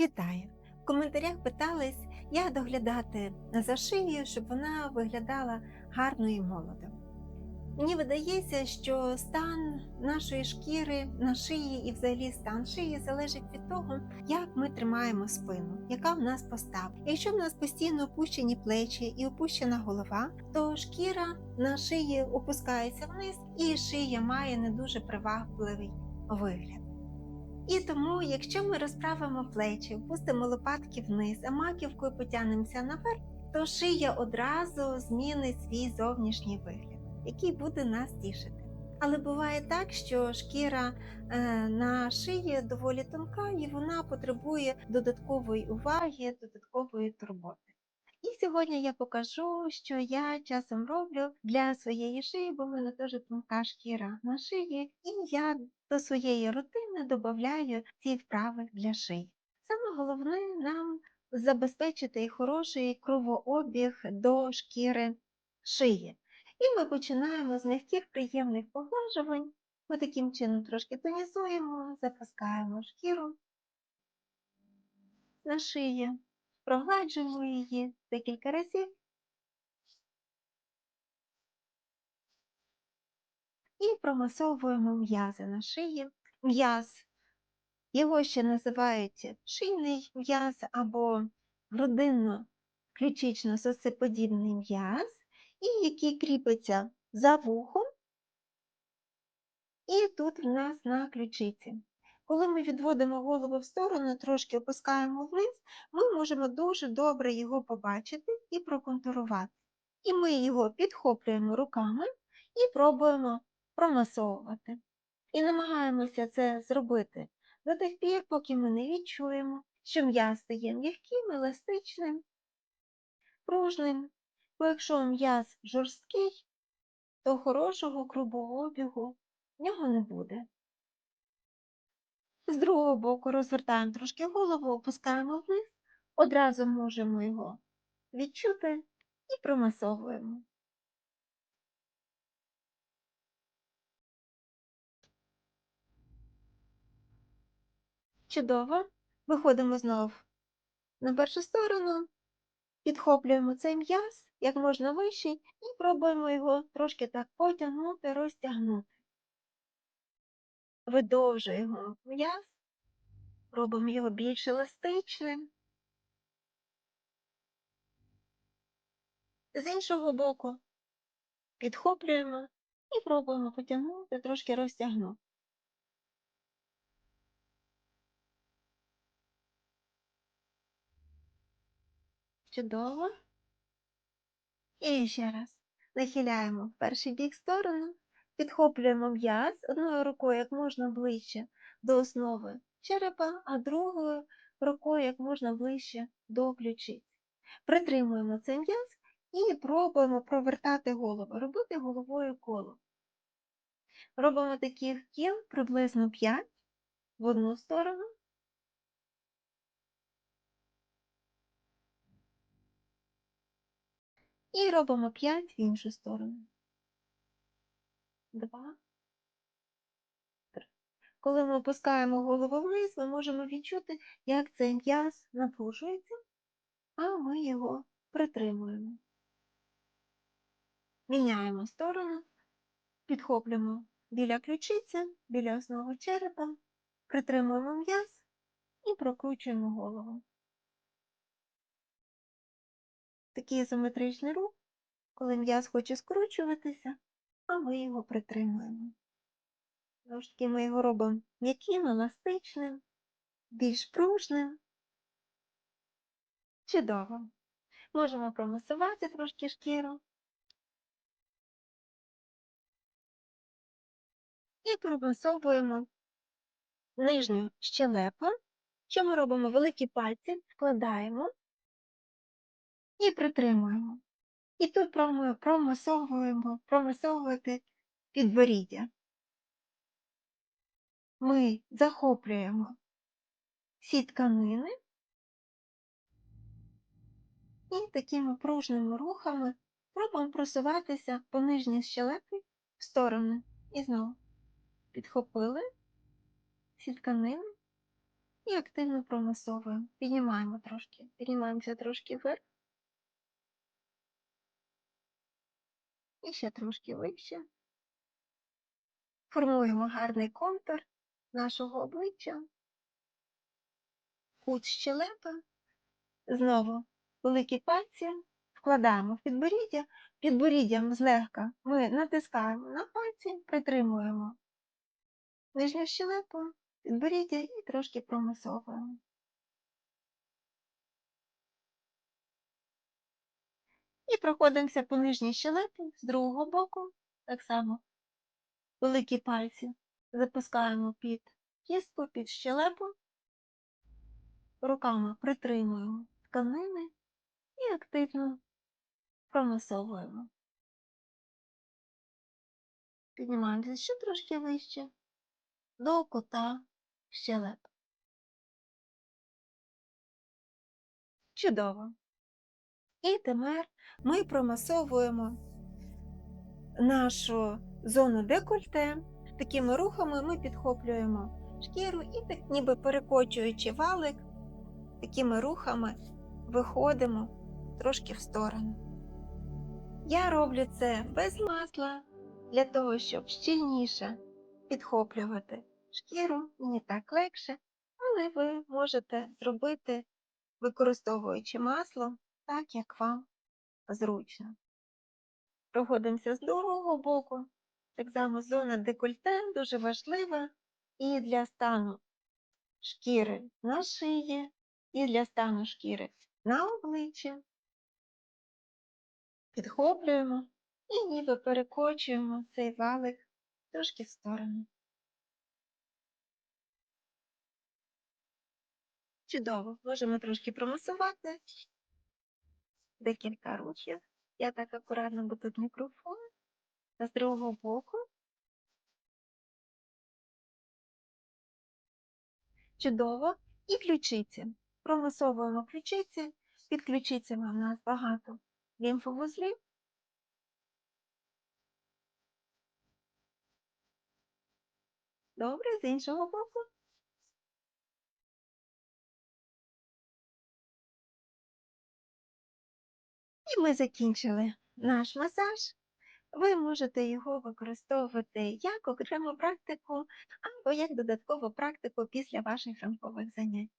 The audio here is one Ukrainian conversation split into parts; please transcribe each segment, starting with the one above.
Вітаю! В коментарях питались, як доглядати за шиєю, щоб вона виглядала гарно і молодо. Мені видається, що стан нашої шкіри на шиї і взагалі стан шиї залежить від того, як ми тримаємо спину, яка в нас постава. Якщо в нас постійно опущені плечі і опущена голова, то шкіра на шиї опускається вниз, і шия має не дуже привабливий вигляд. І тому, якщо ми розправимо плечі, опустимо лопатки вниз, а маківкою потягнемося наверх, то шия одразу змінить свій зовнішній вигляд, який буде нас тішити. Але буває так, що шкіра е, на шиї доволі тонка і вона потребує додаткової уваги, додаткової турботи. І сьогодні я покажу, що я часом роблю для своєї шиї, бо в мене теж тонка шкіра на шиї, і я до своєї рутини додаю ці вправи для шиї. Саме головне нам забезпечити хороший кровообіг до шкіри шиї. І ми починаємо з м'яких приємних поглажувань. Ми таким чином трошки тонізуємо, запускаємо шкіру на шиї, прогладжуємо її декілька разів. І промасовуємо м'язи на шиї. М'яз, його ще називають шийний м'яз або грудинно-ключично-сосеподібний м'яз, і який кріпиться за вухом, і тут в нас на ключиці. Коли ми відводимо голову в сторону, трошки опускаємо вниз, ми можемо дуже добре його побачити і проконтурувати. І ми його підхоплюємо руками і пробуємо промасовувати. І намагаємося це зробити до тих пір, поки ми не відчуємо, що м'яз стає м'яким, еластичним, пружним. Бо якщо м'яз жорсткий, то хорошого кровообігу в нього не буде. З другого боку розвертаємо трошки голову, опускаємо вниз, одразу можемо його відчути і промасовуємо. Чудово. Виходимо знову на першу сторону, підхоплюємо цей м'яз як можна вищий і пробуємо його трошки так потягнути, розтягнути. Видовжуємо м'яз, робимо його більш еластичним. З іншого боку підхоплюємо і пробуємо потягнути, трошки розтягнути. Чудово. І ще раз нахиляємо в перший бік сторону, підхоплюємо м'яз одною рукою як можна ближче до основи черепа, а другою рукою як можна ближче до ключиць. Притримуємо цей м'яз і пробуємо провертати голову, робити головою коло. Робимо таких кіл приблизно 5 в одну сторону. І робимо 5 в іншу сторону. Два. Три. Коли ми опускаємо голову вниз, ми можемо відчути, як цей м'яз напружується, а ми його притримуємо. Міняємо сторону, підхоплюємо біля ключиці, біля основи черепа, притримуємо м'яз і прокручуємо голову. Такий ізометричний рух, коли м'яз хоче скручуватися, а ми його притримуємо. Знову ж таки, ми його робимо м'яким, еластичним, більш пружним. Чудово. Можемо промасувати трошки шкіру. І промасовуємо нижню щелепу. Що ми робимо? Великі пальці вкладаємо і притримуємо. І тут промасовуємо, промасовувати підборіддя. Ми захоплюємо всі тканини і такими пружними рухами пробуємо просуватися по нижній щелепі в сторони. І знову підхопили всі тканини і активно промасовуємо. Піднімаємо трошки, піднімаємося трошки вверх. І ще трошки вище. Формуємо гарний контур нашого обличчя, кут щелепи. Знову великі пальці вкладаємо в підборіддя, підборіддям злегка ми натискаємо на пальці, притримуємо нижню щелепу, підборіддя і трошки промасовуємо. І проходимося по нижній щелепі з другого боку, так само великі пальці запускаємо під кістку, під щелепу, руками притримуємо тканини і активно промасовуємо. Піднімаємося ще трошки вище до кута щелеп. Чудово. І тепер ми промасовуємо нашу зону декольте. Такими рухами ми підхоплюємо шкіру і так ніби перекочуючи валик, такими рухами виходимо трошки в сторону. Я роблю це без масла для того, щоб щільніше підхоплювати шкіру, мені так легше, але ви можете зробити, використовуючи масло, так як вам зручно. Проходимося з другого боку. Так само зона декольте дуже важлива і для стану шкіри на шиї, і для стану шкіри на обличчі. Підхоплюємо і ніби перекочуємо цей валик трошки в сторону. Чудово, можемо трошки промасувати. Декілька рухів. Я так акуратно, тут мікрофон. З другого боку. Чудово. І ключиці. Промасовуємо ключиці. Під ключицями в нас багато лімфовузлів. Добре, з іншого боку. Ми закінчили наш масаж. Ви можете його використовувати як окрему практику або як додаткову практику після ваших ранкових занять.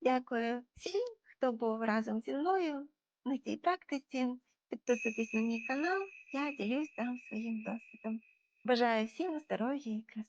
Дякую всім, хто був разом зі мною на цій практиці. Підписуйтесь на мій канал, я ділюсь там своїм досвідом. Бажаю всім здоров'я і краси.